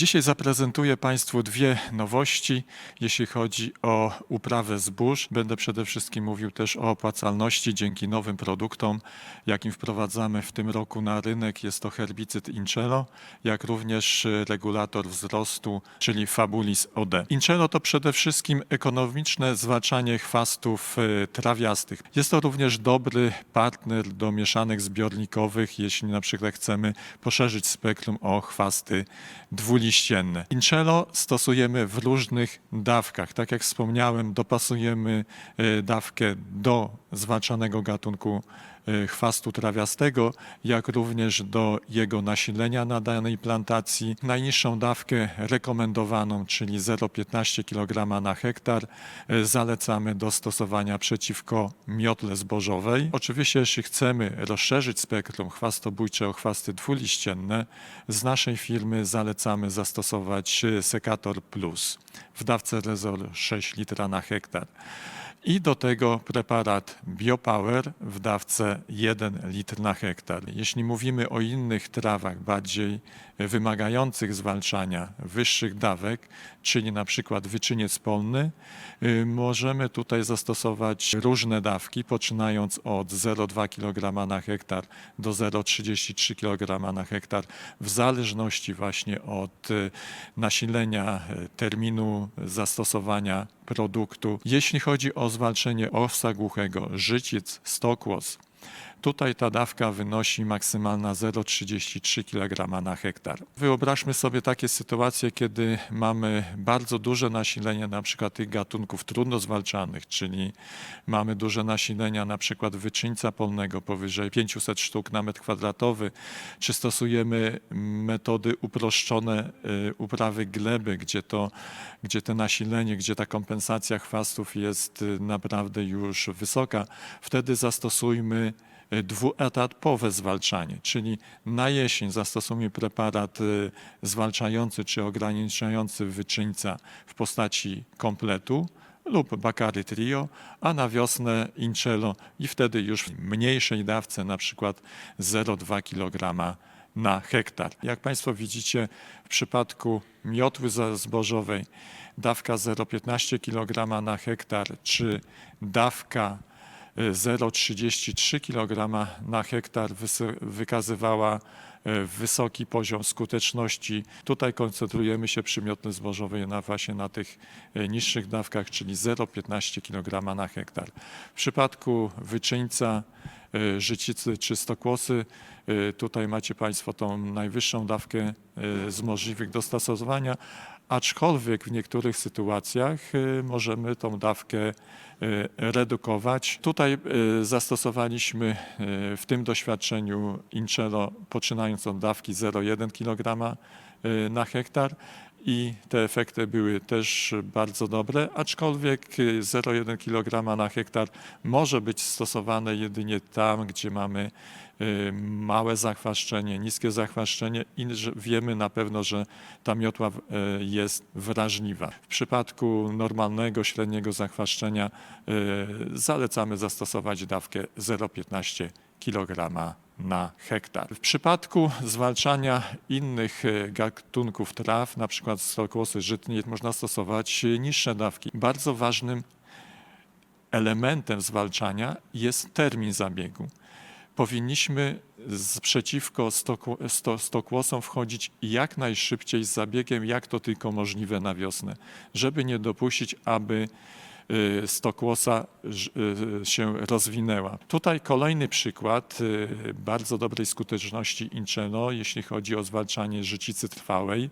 Dzisiaj zaprezentuję Państwu dwie nowości, jeśli chodzi o uprawę zbóż. Będę przede wszystkim mówił też o opłacalności dzięki nowym produktom, jakim wprowadzamy w tym roku na rynek. Jest to herbicyd Incelo, jak również regulator wzrostu, czyli Fabulis OD. Incelo to przede wszystkim ekonomiczne zwalczanie chwastów y, trawiastych. Jest to również dobry partner do mieszanek zbiornikowych, jeśli na przykład chcemy poszerzyć spektrum o chwasty dwuliścienne. Incelo stosujemy w różnych dawkach. Tak jak wspomniałem, dopasujemy e, dawkę do zwalczanego gatunku chwastu trawiastego, jak również do jego nasilenia na danej plantacji. Najniższą dawkę rekomendowaną, czyli 0,15 kg na hektar, e, zalecamy do stosowania przeciwko miotle zbożowej. Oczywiście, jeśli chcemy rozszerzyć spektrum chwastobójcze o chwasty dwuliścienne, z naszej firmy zalecamy zastosować e, Sekator Plus w dawce Rezol 6 litra na hektar. I do tego preparat Biopower w dawce 1 litr na hektar. Jeśli mówimy o innych trawach bardziej wymagających zwalczania wyższych dawek, czyli na przykład wyczyniec polny, y, możemy tutaj zastosować różne dawki, poczynając od 0,2 kg na hektar do 0,33 kg na hektar, w zależności właśnie od y, nasilenia y, terminu zastosowania produktu. Jeśli chodzi o zwalczenie owsa głuchego, życiec, stokłos, Tutaj ta dawka wynosi maksymalna 0,33 kg na hektar. Wyobraźmy sobie takie sytuacje, kiedy mamy bardzo duże nasilenie na przykład tych gatunków trudno zwalczanych, czyli mamy duże nasilenia na przykład wyczyńca polnego powyżej 500 sztuk na metr kwadratowy, czy stosujemy metody uproszczone y, uprawy gleby, gdzie to, gdzie to nasilenie, gdzie ta kompensacja chwastów jest y, naprawdę już wysoka, wtedy zastosujmy dwuetapowe zwalczanie, czyli na jesień zastosujemy preparat y, zwalczający czy ograniczający wyczyńca w postaci kompletu lub Bakary Trio, a na wiosnę Incelo i wtedy już w mniejszej dawce, na przykład 0,2 kg na hektar. Jak Państwo widzicie, w przypadku miotły zbożowej dawka 0,15 kg na hektar czy dawka 0,33 kg na hektar wykazywała e, wysoki poziom skuteczności. Tutaj koncentrujemy się przy miotle zbożowej na właśnie na tych e, niższych dawkach, czyli 0,15 kg na hektar. W przypadku wyczyńca, e, życicy czy stokłosy, tutaj macie Państwo tą najwyższą dawkę z możliwych do stosowania, aczkolwiek w niektórych sytuacjach e, możemy tą dawkę e, redukować. Tutaj e, zastosowaliśmy w tym doświadczeniu Incelo poczynając od dawki 0,1 kg na hektar i te efekty były też bardzo dobre, aczkolwiek e, 0,1 kg na hektar może być stosowane jedynie tam, gdzie mamy e, małe zachwaszczenie, niskie zachwaszczenie i wiemy na pewno, że ta miotła e, jest wrażliwa. W przypadku normalnego, średniego zachwaszczenia zalecamy zastosować dawkę 0,15 kg na hektar. W przypadku zwalczania innych e, gatunków traw, przykład stokłosy żytnie, można stosować niższe dawki. Bardzo ważnym elementem zwalczania jest termin zabiegu. Powinniśmy z przeciwko stokło- sto, stokłosom wchodzić jak najszybciej z zabiegiem, jak to tylko możliwe na wiosnę, żeby nie dopuścić, aby stokłosa ż- y, się rozwinęła. Tutaj kolejny przykład y, bardzo dobrej skuteczności Incelo, jeśli chodzi o zwalczanie życicy trwałej.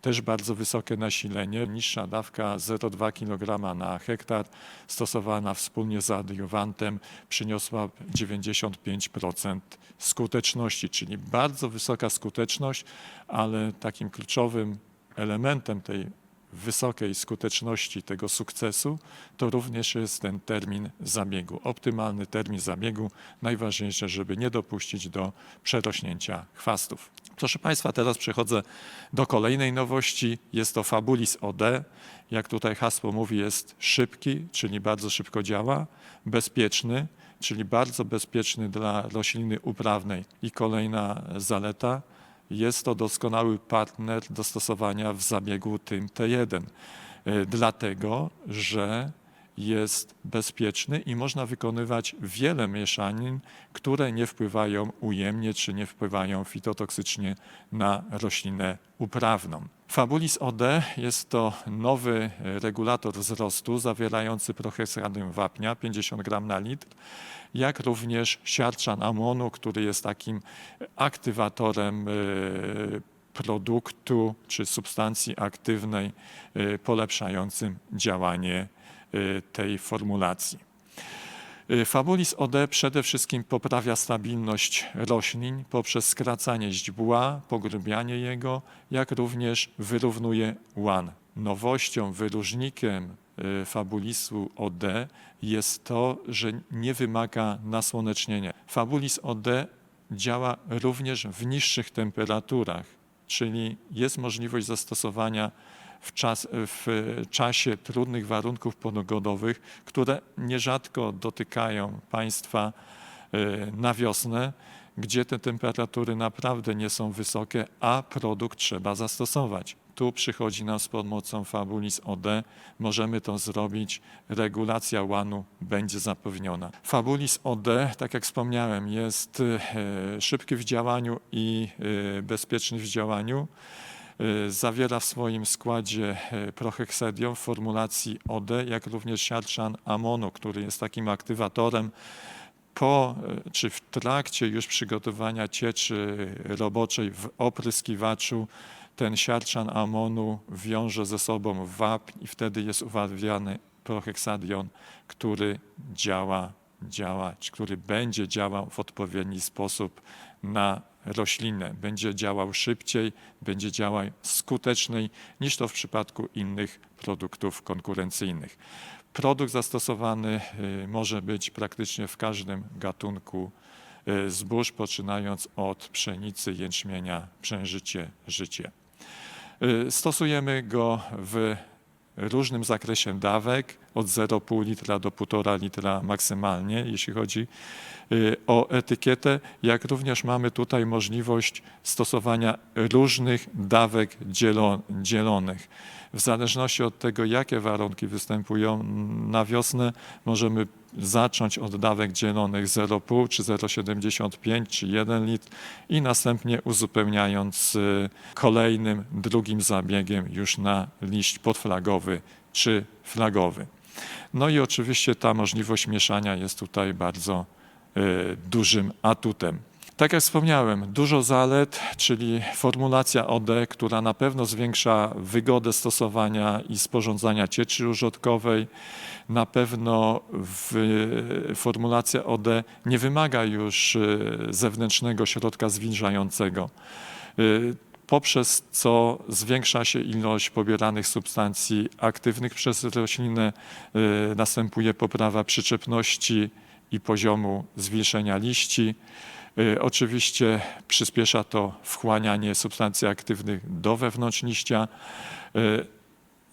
Też bardzo wysokie nasilenie, niższa dawka 0,2 kg na hektar, stosowana wspólnie z adiuwantem, przyniosła 95% skuteczności, czyli bardzo wysoka skuteczność, ale takim kluczowym elementem tej wysokiej skuteczności tego sukcesu, to również jest ten termin zabiegu. Optymalny termin zabiegu, najważniejsze, żeby nie dopuścić do przerośnięcia chwastów. Proszę Państwa, teraz przechodzę do kolejnej nowości. Jest to Fabulis OD. Jak tutaj hasło mówi, jest szybki, czyli bardzo szybko działa, bezpieczny, czyli bardzo bezpieczny dla rośliny uprawnej. I kolejna zaleta, jest to doskonały partner do stosowania w zabiegu tym T1, e, dlatego że jest bezpieczny i można wykonywać wiele mieszanin, które nie wpływają ujemnie czy nie wpływają fitotoksycznie na roślinę uprawną. Fabulis OD jest to nowy regulator wzrostu zawierający proheksadę wapnia 50 gram na litr, jak również siarczan amonu, który jest takim aktywatorem e, produktu czy substancji aktywnej e, polepszającym działanie tej formulacji. E, Fabulis OD przede wszystkim poprawia stabilność roślin poprzez skracanie źdźbła, pogrubianie jego, jak również wyrównuje łan. Nowością, wyróżnikiem e, Fabulisu OD jest to, że nie wymaga nasłonecznienia. Fabulis OD działa również w niższych temperaturach, czyli jest możliwość zastosowania w, czas, w czasie trudnych warunków pogodowych, które nierzadko dotykają Państwa e, na wiosnę, gdzie te temperatury naprawdę nie są wysokie, a produkt trzeba zastosować. Tu przychodzi nam z pomocą Fabulis OD, możemy to zrobić, regulacja łanu będzie zapewniona. Fabulis OD, tak jak wspomniałem, jest e, szybki w działaniu i e, bezpieczny w działaniu. E, Zawiera w swoim składzie e, proheksedium w formulacji OD, jak również siarczan amonu, który jest takim aktywatorem. Po e, czy w trakcie już przygotowania cieczy roboczej w opryskiwaczu ten siarczan amonu wiąże ze sobą wapń i wtedy jest uwalwiany proheksadion, który działa, działa, który będzie działał w odpowiedni sposób na roślinę. Będzie działał szybciej, będzie działał skuteczniej niż to w przypadku innych produktów konkurencyjnych. Produkt zastosowany y, może być praktycznie w każdym gatunku y, zbóż, poczynając od pszenicy, jęczmienia, przężycie, życie. Y, Stosujemy go w różnym zakresie dawek, od 0,5 litra do 1,5 litra maksymalnie, jeśli chodzi y, o etykietę, jak również mamy tutaj możliwość stosowania różnych dawek dzielo- dzielonych. W zależności od tego, jakie warunki występują na wiosnę, możemy zacząć od dawek dzielonych 0,5 czy 0,75 czy 1 litr i następnie uzupełniając y, kolejnym, drugim zabiegiem już na liść podflagowy czy flagowy. No i oczywiście ta możliwość mieszania jest tutaj bardzo y, dużym atutem. Tak jak wspomniałem, dużo zalet, czyli formulacja OD, która na pewno zwiększa wygodę stosowania i sporządzania cieczy użytkowej. Na pewno w, formulacja OD nie wymaga już y, zewnętrznego środka zwilżającego y, poprzez co zwiększa się ilość pobieranych substancji aktywnych przez roślinę, następuje poprawa przyczepności i poziomu zwilżenia liści. Y, Oczywiście przyspiesza to wchłanianie substancji aktywnych do wewnątrz liścia. Y,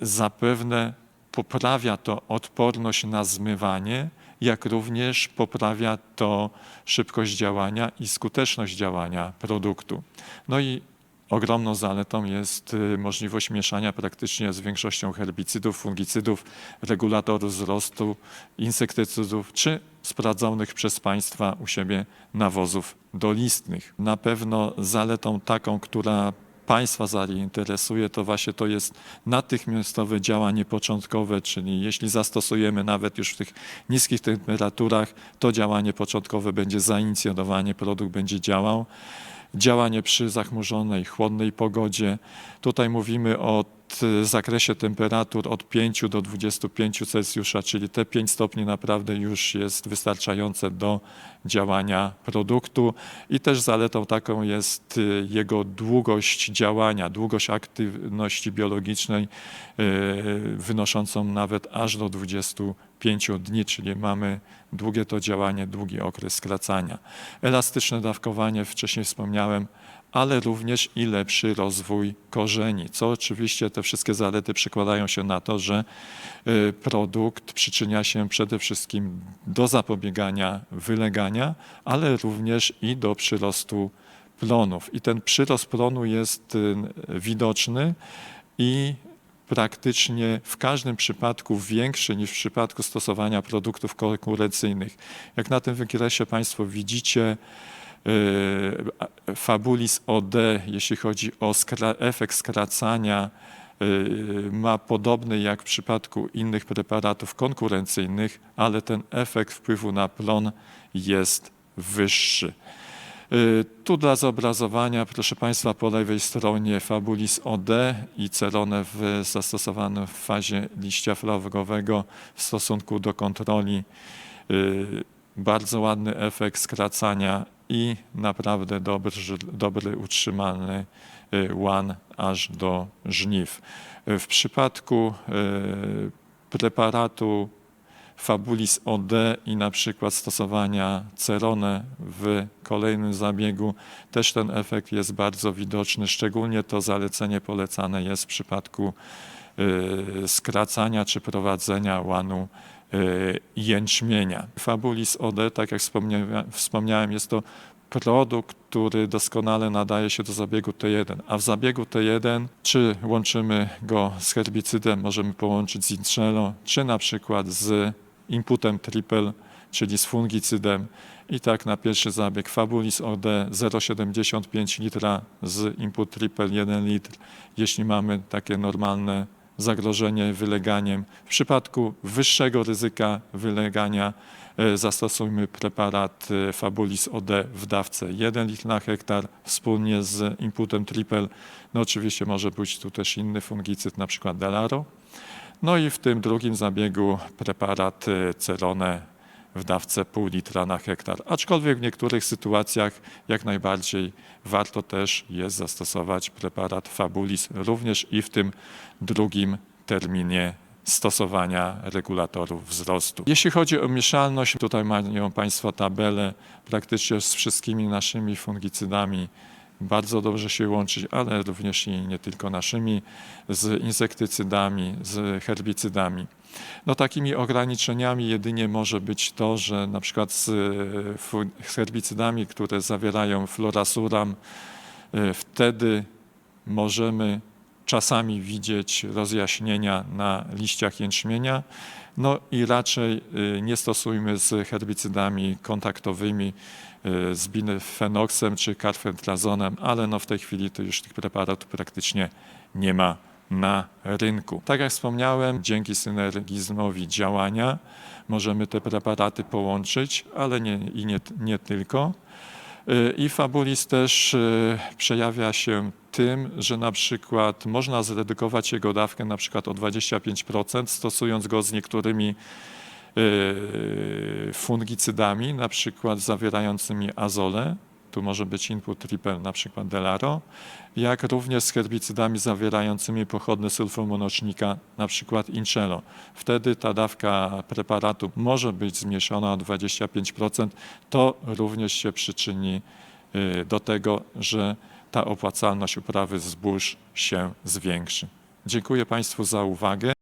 Zapewne poprawia to odporność na zmywanie, jak również poprawia to szybkość działania i skuteczność działania produktu. No i ogromną zaletą jest y, możliwość mieszania praktycznie z większością herbicydów, fungicydów, regulatorów wzrostu, insektycydów czy sprawdzonych przez Państwa u siebie nawozów dolistnych. Na pewno zaletą taką, która Państwa zainteresuje, to właśnie to jest natychmiastowe działanie początkowe, czyli jeśli zastosujemy nawet już w tych niskich temperaturach, to działanie początkowe będzie zainicjowane, produkt będzie działał. Działanie przy zachmurzonej, chłodnej pogodzie. Tutaj mówimy o zakresie temperatur od 5 do 25 Celsjusza, czyli te 5 stopni naprawdę już jest wystarczające do działania produktu. I też zaletą taką jest y, jego długość działania, długość aktywności biologicznej, y, wynoszącą nawet aż do 25 dni, czyli mamy długie to działanie, długi okres skracania. Elastyczne dawkowanie, wcześniej wspomniałem, ale również i lepszy rozwój korzeni, co oczywiście te wszystkie zalety przekładają się na to, że y, produkt przyczynia się przede wszystkim do zapobiegania wylegania, ale również i do przyrostu plonów. I ten przyrost plonu jest y, widoczny i praktycznie w każdym przypadku większy niż w przypadku stosowania produktów konkurencyjnych. Jak na tym wykresie Państwo widzicie, y, Fabulis OD, jeśli chodzi o skra- efekt skracania, y, ma podobny jak w przypadku innych preparatów konkurencyjnych, ale ten efekt wpływu na plon jest wyższy. Y, Tu dla zobrazowania, proszę Państwa, po lewej stronie Fabulis OD i Cerone w w fazie liścia flowrowego w stosunku do kontroli. Y, Bardzo ładny efekt skracania i naprawdę dobry, dobry utrzymany y, łan aż do żniw. W przypadku preparatu Fabulis OD i na przykład stosowania Cerone w kolejnym zabiegu, też ten efekt jest bardzo widoczny. Szczególnie to zalecenie polecane jest w przypadku y, skracania czy prowadzenia łanu y, jęczmienia. Fabulis OD, tak jak wspomniałem, wspomniałem jest to produkt, który doskonale nadaje się do zabiegu T1, a w zabiegu T1 czy łączymy go z herbicydem, możemy połączyć z Intrzello, czy na przykład z inputem triple, czyli z fungicydem. I tak na pierwszy zabieg Fabulis OD 0,75 litra z input triple 1 litr, jeśli mamy takie normalne zagrożenie wyleganiem. W przypadku wyższego ryzyka wylegania e, zastosujmy preparat e, Fabulis OD w dawce 1 litr na hektar wspólnie z inputem triple. No oczywiście może być tu też inny fungicyd, na przykład Delaro. No i w tym drugim zabiegu preparat e, Cerone w dawce pół litra na hektar. Aczkolwiek w niektórych sytuacjach jak najbardziej warto też jest zastosować preparat Fabulis również i w tym drugim terminie stosowania regulatorów wzrostu. Jeśli chodzi o mieszalność, tutaj mają Państwo tabelę praktycznie z wszystkimi naszymi fungicydami. Bardzo dobrze się łączyć, ale również i nie tylko naszymi, z insektycydami, z herbicydami. No takimi ograniczeniami jedynie może być to, że na przykład z, z herbicydami, które zawierają florasuram, e, wtedy możemy czasami widzieć rozjaśnienia na liściach jęczmienia. No i raczej y, nie stosujmy z herbicydami kontaktowymi, y, z binfenoksem czy karfentrazonem, ale no w tej chwili to już tych preparatów praktycznie nie ma na rynku. Tak jak wspomniałem, dzięki synergizmowi działania możemy te preparaty połączyć, ale nie, i nie, nie tylko. Y, I Fabulis też przejawia się tym, że na przykład można zredukować jego dawkę na przykład o 25%, stosując go z niektórymi y, fungicydami, na przykład zawierającymi azole, tu może być input triple, na przykład Delaro, jak również z herbicydami zawierającymi pochodne sulfomonocznika, na przykład Incello. Wtedy ta dawka preparatu może być zmniejszona o 25%. To również się przyczyni y, do tego, że ta opłacalność uprawy zbóż się zwiększy. Dziękuję Państwu za uwagę.